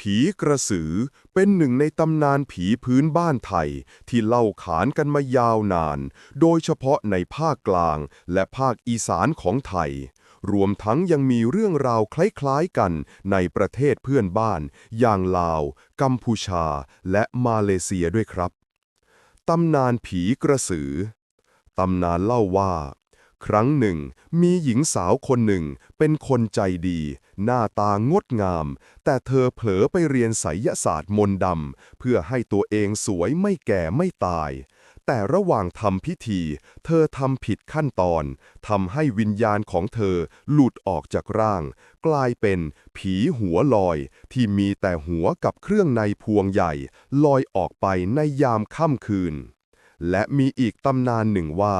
ผีกระสือเป็นหนึ่งในตำนานผีพื้นบ้านไทย ที่เล่าขานกันมายาวนาน โดยเฉพาะในภาคกลางและภาคอีสานของไทย รวมทั้งยังมีเรื่องราวคล้ายๆกันในประเทศเพื่อนบ้าน อย่างลาว กัมพูชา และมาเลเซียด้วยครับ ตำนานผีกระสือ ตำนานเล่าว่า ครั้งหนึ่ง มีหญิงสาวคนหนึ่ง เป็นคนใจดี หน้าตางดงาม แต่เธอเผลอไปเรียนไสยศาสตร์มนต์ดำ เพื่อให้ตัวเองสวยไม่แก่ไม่ตาย แต่ระหว่างทำพิธี เธอทำผิดขั้นตอน ทำให้วิญญาณของเธอหลุดออกจากร่าง กลายเป็นผีหัวลอย ที่มีแต่หัวกับเครื่องในพวงใหญ่ ลอยออกไปในยามค่ำคืน และมีอีกตำนานหนึ่งว่า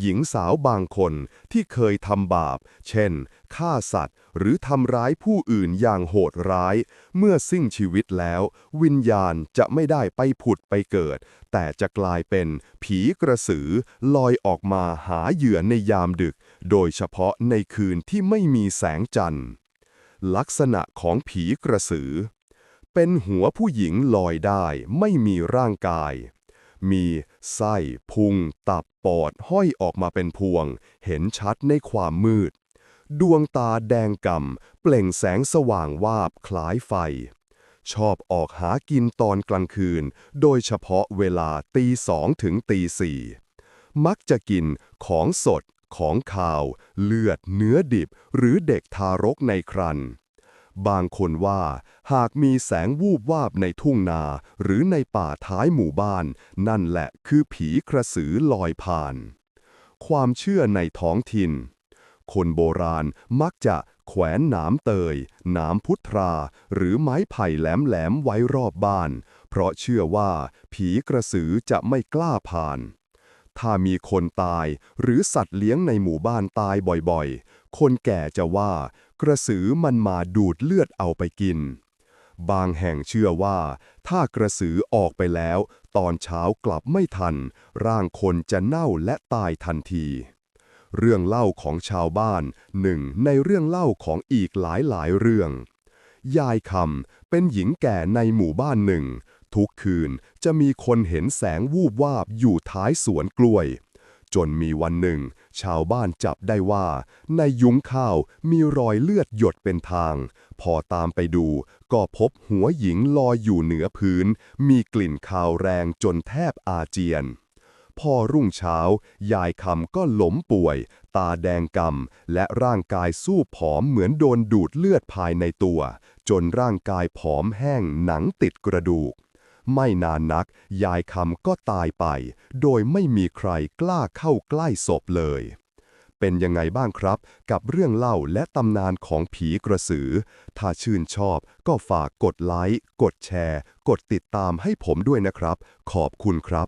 หญิงสาวบางคนที่เคยทำบาป เช่น ฆ่าสัตว์ หรือทำร้ายผู้อื่นอย่างโหดร้าย เมื่อสิ้นชีวิตแล้ว วิญญาณจะไม่ได้ไปผุดไปเกิด แต่จะกลายเป็นผีกระสือลอยออกมาหาเหยื่อในยามดึก โดยเฉพาะในคืนที่ไม่มีแสงจันทร์ ลักษณะของผีกระสือ เป็นหัวผู้หญิงลอยได้ไม่มีร่างกาย มีไส้พุง ตับปอดห้อยออกมาเป็นพวง เห็นชัดในความมืด ดวงตาแดงก่ำเปล่งแสงสว่างวาบคล้ายไฟ ชอบออกหากินตอนกลางคืน โดยเฉพาะเวลาตีสองถึงตีสี่มักจะกินของสด ของขาว เลือด เนื้อดิบ หรือเด็กทารกในครรภ์ บางคนว่า หากมีแสงวูบวาบในทุ่งนา หรือในป่าท้ายหมู่บ้าน นั่นแหละคือผีกระสือลอยผ่าน ความเชื่อในท้องถิ่น คนโบราณมักจะแขวนหนามเตย หนามพุทรา หรือไม้ไผ่แหลมๆไว้รอบบ้าน เพราะเชื่อว่าผีกระสือจะไม่กล้าผ่าน ถ้ามีคนตายหรือสัตว์เลี้ยงในหมู่บ้านตายบ่อยๆ คนแก่จะว่า กระสือมันมาดูดเลือดเอาไปกิน บางแห่งเชื่อว่า ถ้ากระสือออกไปแล้ว ตอนเช้ากลับไม่ทัน ร่างคนจะเน่าและตายทันที เรื่องเล่าของชาวบ้านหนึ่งในเรื่องเล่าของอีกหลายหลายๆเรื่อง ยายคำเป็นหญิงแก่ในหมู่บ้านหนึ่ง ทุกคืนจะมีคนเห็นแสงวูบวาบอยู่ท้ายสวนกล้วย จนมีวันหนึ่ง ชาวบ้านจับได้ว่า ในยุ้งข้าวมีรอยเลือดหยดเป็นทาง พอตามไปดูก็พบหัวหญิงลอยอยู่เหนือพื้น มีกลิ่นคาวแรงจนแทบอาเจียนพอรุ่งเช้า ยายคำก็หล้มป่วย ตาแดงกำและร่างกายสู้ผอมเหมือนโดนดูดเลือดภายในตัว จนร่างกายผอมแห้งหนังติดกระดูก ไม่นานนัก ยายคำก็ตายไป โดยไม่มีใครกล้าเข้าใกล้ศพเลย เป็นยังไงบ้างครับ กับเรื่องเล่าและตำนานของผีกระสือ ถ้าชื่นชอบก็ฝากกดไลค์ กดแชร์ กดติดตามให้ผมด้วยนะครับ ขอบคุณครับ